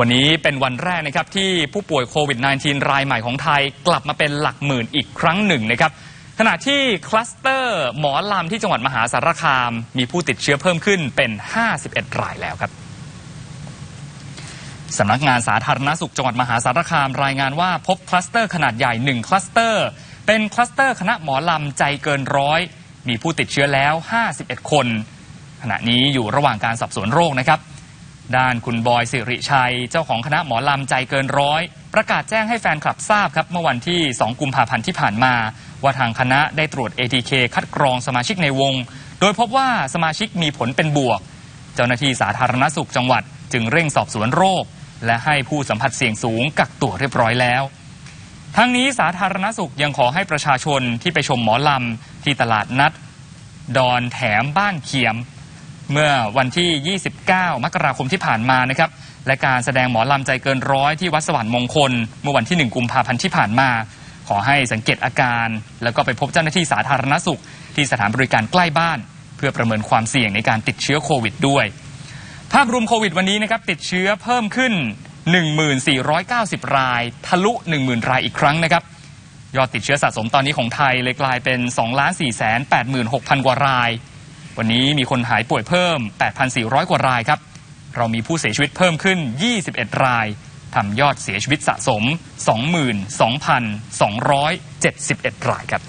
วันนี้เป็นวันแรกนะครับที่ผู้ป่วยโควิด -19 รายใหม่ของไทยกลับมาเป็นหลักหมื่นอีกครั้งหนึ่งนะครับขณะที่คลัสเตอร์หมอลำที่จังหวัดมหาสารคาม มีผู้ติดเชื้อเพิ่มขึ้นเป็น 51 รายแล้วครับสำนักงานสาธารณสุขจังหวัดมหาสารคามรายงานว่าพบคลัสเตอร์ขนาดใหญ่ 1 คลัสเตอร์ เป็นคลัสเตอร์คณะหมอลำใจเกินร้อย มีผู้ติดเชื้อแล้ว 51 คน ขณะนี้อยู่ระหว่างการสอบสวนโรคนะครับ ด้านคุณบอยสิริชัย เจ้าของคณะหมอลำใจเกินร้อย ประกาศแจ้งให้แฟนคลับทราบครับ เมื่อวันที่ 2 กุมภาพันธ์ที่ผ่านมา ว่าทางคณะได้ตรวจ ATK คัดกรองสมาชิกในวง โดยพบว่าสมาชิกมีผลเป็นบวก เจ้าหน้าที่สาธารณสุขจังหวัด จึงเร่งสอบสวนโรค และให้ผู้สัมผัสเสี่ยงสูงกักตัวเรียบร้อยแล้ว ทั้งนี้สาธารณสุขยังขอให้ประชาชนที่ไปชมหมอลำที่ตลาดนัด ดอนแถมบ้านเขียม เมื่อวันที่ 29 มกราคมที่ผ่านมานะครับและการแสดงหมอลำใจเกินร้อยที่วัดสวรรค์มงคล เมื่อวันที่ 1 กุมภาพันธ์ที่ผ่านมา ขอให้สังเกตอาการ แล้วก็ไปพบเจ้าหน้าที่สาธารณสุข ที่สถานบริการใกล้บ้าน เพื่อประเมินความเสี่ยงในการติดเชื้อโควิดด้วย ภาพรวมโควิดวันนี้นะครับติดเชื้อเพิ่มขึ้น 1490 ราย ทะลุ 10,000 รายอีกครั้งนะครับยอดติดเชื้อสะสมตอนนี้ของไทยเลยกลายเป็น 2 4 8 6 0 0 0 กว่าราย วันนี้มีคนหายป่วยเพิ่ม 8,400 กว่ารายครับ เรามีผู้เสียชีวิตเพิ่มขึ้น 21 รายทำยอดเสียชีวิตสะสม 22,271 รายครับ